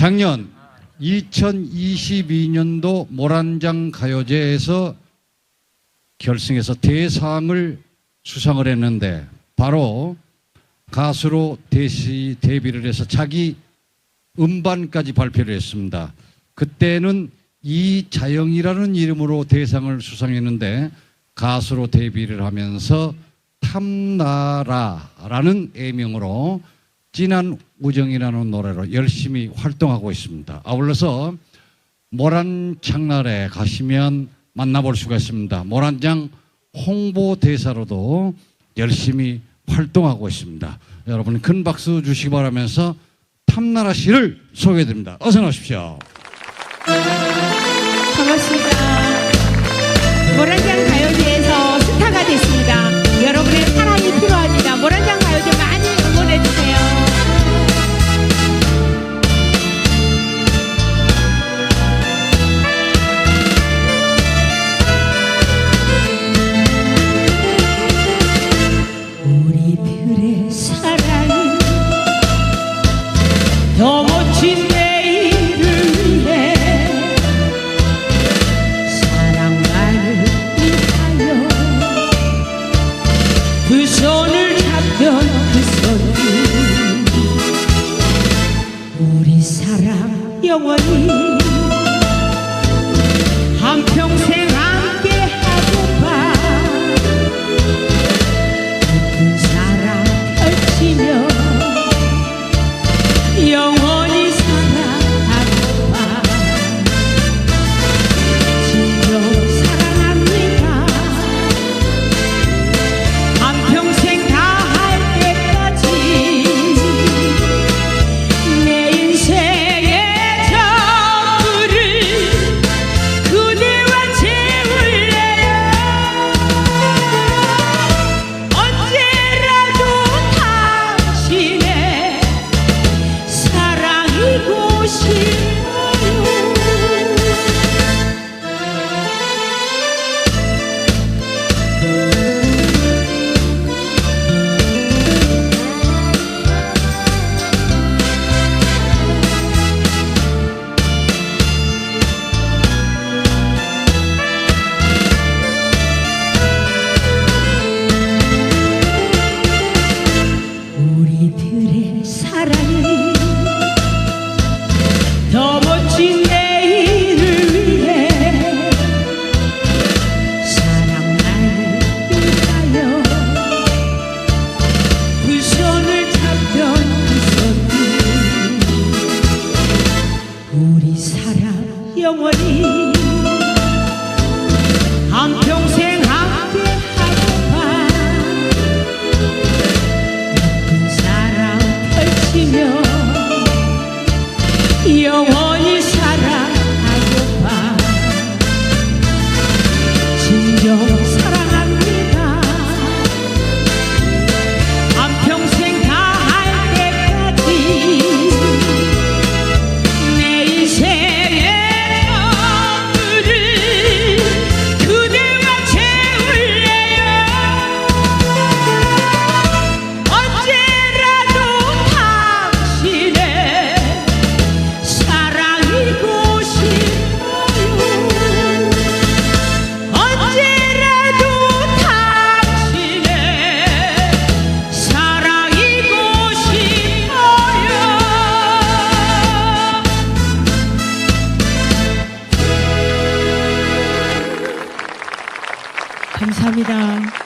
작년 2022년도 모란장 가요제에서 결승에서 대상을 수상을 했는데 바로 가수로 대시 데뷔를 해서 자기 음반까지 발표를 했습니다. 그때는 이자영이라는 이름으로 대상을 수상했는데 가수로 데뷔를 하면서 탐나라라는 애명으로 진한 우정이라는 노래로 열심히 활동하고 있습니다. 아울러서 모란장날에 가시면 만나볼 수가 있습니다. 모란장 홍보대사로도 열심히 활동하고 있습니다. 여러분 큰 박수 주시기 바라면서 탐나라 씨를 소개해 드립니다. 어서 나오십시오. 더 멋진 내일을 위해 사랑만을 위하여 그 손을 잡던 그 손이 우리 사랑 영원히 더 영 감사합니다.